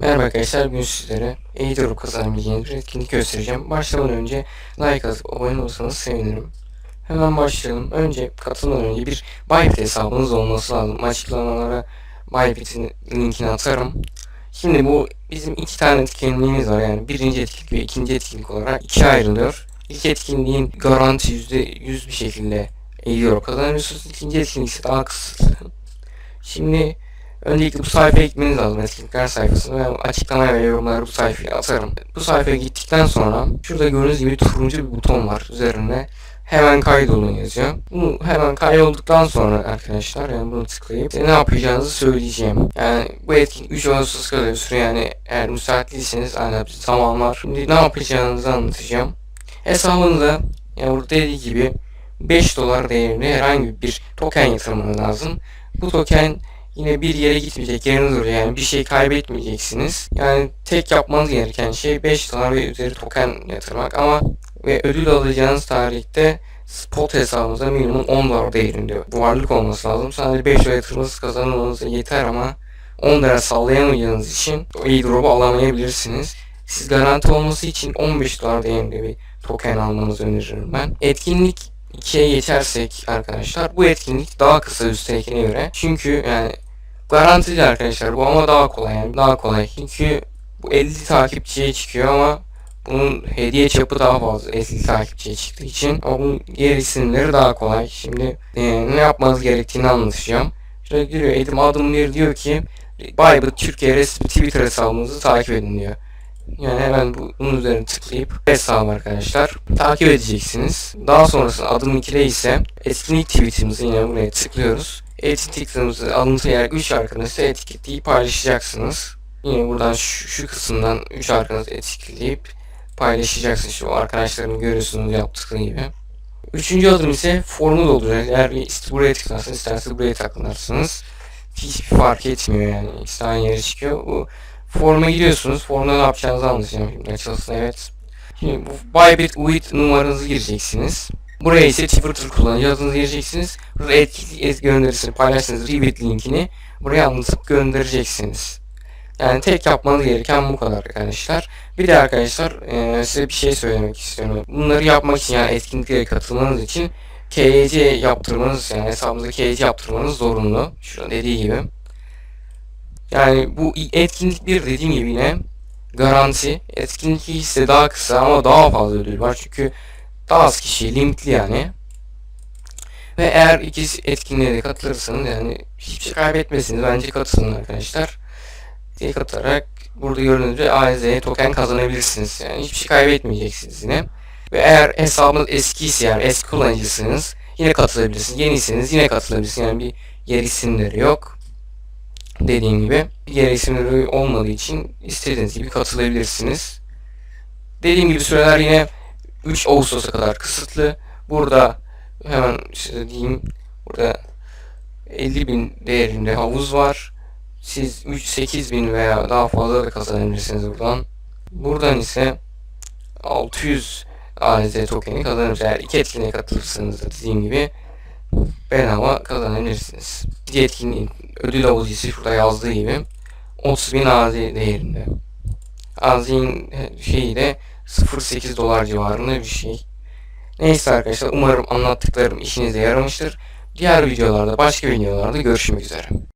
Merhaba arkadaşlar, bugün sizlere airdrop kazanabileceğiniz bir etkinlik göstereceğim. Başlamadan önce like atıp abone olursanız sevinirim. Hemen başlayalım. Önce katılmadan önce bir Bybit hesabınız olması lazım. Açıklamalara Bybit'in linkini atarım. Şimdi bu bizim iki tane etkinliğimiz var yani birinci etkinlik ve ikinci etkinlik olarak ikiye ayrılıyor. İlk etkinliğin garanti yüzde yüz bir şekilde airdrop kazanıyorsunuz. İkinci etkinlik ise daha kısıtlı. Şimdi Öncelikle bu sayfaya gitmeniz lazım etkinlikler sayfasına. Ben açıklamaya ve yorumlara bu sayfaya atarım. Bu sayfaya gittikten sonra şurada gördüğünüz gibi turuncu bir buton var üzerinde. Hemen kaydolun yazıyor. Bunu hemen kaydolduktan sonra arkadaşlar yani bunu tıklayıp ne yapacağınızı söyleyeceğim. Yani bu etkinlik 3 Ağustos kadar süre yani eğer müsait değilseniz zaman var. Şimdi ne yapacağınızı anlatacağım. Hesabınıza yani burada dediği gibi 5 dolar değerinde herhangi bir token yatırmanız lazım. Bu token yine bir yere gitmeyecek yerinizde duruyor yani bir şey kaybetmeyeceksiniz. Yani tek yapmanız gereken şey 5 dolar ve üzeri token yatırmak ama ve ödül alacağınız tarihte spot hesabınıza minimum 10 dolar değerinde varlık olması lazım. Sadece 5 dolar yatırmanız kazanmanız yeter ama 10 lira sallayamayacağınız için o airdrop'u alamayabilirsiniz. Siz garanti olması için 15 dolar değerinde bir token almanızı öneririm ben. Etkinlik 2'ye geçersek arkadaşlar bu etkinlik daha kısa üsttekine göre. Çünkü yani garantili arkadaşlar bu ama daha kolay yani daha kolay. Çünkü bu 50 takipçiye çıkıyor ama bunun hediye çapı daha fazla 50 takipçiye çıktığı için bunun diğer isimleri daha kolay. Şimdi e, ne yapmanız gerektiğini anlatacağım. Şöyle giriyor Edim adım bir diyor ki Bybit Türkiye resmi Twitter hesabımızı takip edin diyor. Yani hemen bu- bunun üzerine tıklayıp hesabı arkadaşlar takip edeceksiniz. Daha sonrasında adım 2'de ise etkinlik tweetimizi yine buraya tıklıyoruz. Etkinliklerimizi alıntılayarak 3 arkadaşla etiketleyip paylaşacaksınız. Yine buradan şu, şu kısımdan 3 arkadaşı etiketleyip paylaşacaksınız. Şu arkadaşlarını görüyorsunuz yaptıkları gibi. Üçüncü adım ise formu dolduracak. Eğer ist- buraya tıklarsanız isterseniz buraya tıklarsınız. Hiçbir fark etmiyor yani. İkisi aynı yere çıkıyor. Bu forma giriyorsunuz. Formda ne yapacağınızı anlatacağım şimdi açılsın evet. Şimdi bu Bybit UID numaranızı gireceksiniz. Buraya ise Twitter kullanıcı adınızı gireceksiniz. Burada etki et gönderisini paylaştığınız Rebit linkini buraya anlatıp göndereceksiniz. Yani tek yapmanız gereken bu kadar arkadaşlar. Bir de arkadaşlar eee, size bir şey söylemek istiyorum. Bunları yapmak için yani etkinliklere katılmanız için KYC yaptırmanız yani hesabınıza KYC yaptırmanız zorunlu. Şurada dediği gibi. Yani bu etkinlik bir dediğim gibi yine garanti. Etkinlik ise daha kısa ama daha fazla ödül var. Çünkü daha az kişi limitli yani. Ve eğer ikisi etkinliğe de katılırsanız yani hiçbir şey kaybetmezsiniz. Bence katılın arkadaşlar. Diye katılarak burada gördüğünüz gibi AZ token kazanabilirsiniz. Yani hiçbir şey kaybetmeyeceksiniz yine. Ve eğer hesabınız eskiyse yani eski kullanıcısınız yine katılabilirsiniz. Yeniyseniz yine katılabilirsiniz. Yani bir yer isimleri yok. Dediğim gibi bir yer isimleri olmadığı için istediğiniz gibi katılabilirsiniz. Dediğim gibi süreler yine 3 Ağustos'a kadar kısıtlı. Burada hemen size diyeyim burada 50 bin değerinde havuz var. Siz 3 8 bin veya daha fazla da kazanabilirsiniz buradan. Buradan ise 600 AZ tokeni kazanırsınız. Eğer iki etkinliğe katılırsanız da dediğim gibi bedava kazanabilirsiniz. Bir etkinliğin ödül havuzu şurada yazdığı gibi 30 bin AZ değerinde. AZ'in şeyi de 0.8 dolar civarında bir şey. Neyse arkadaşlar umarım anlattıklarım işinize yaramıştır. Diğer videolarda başka videolarda görüşmek üzere.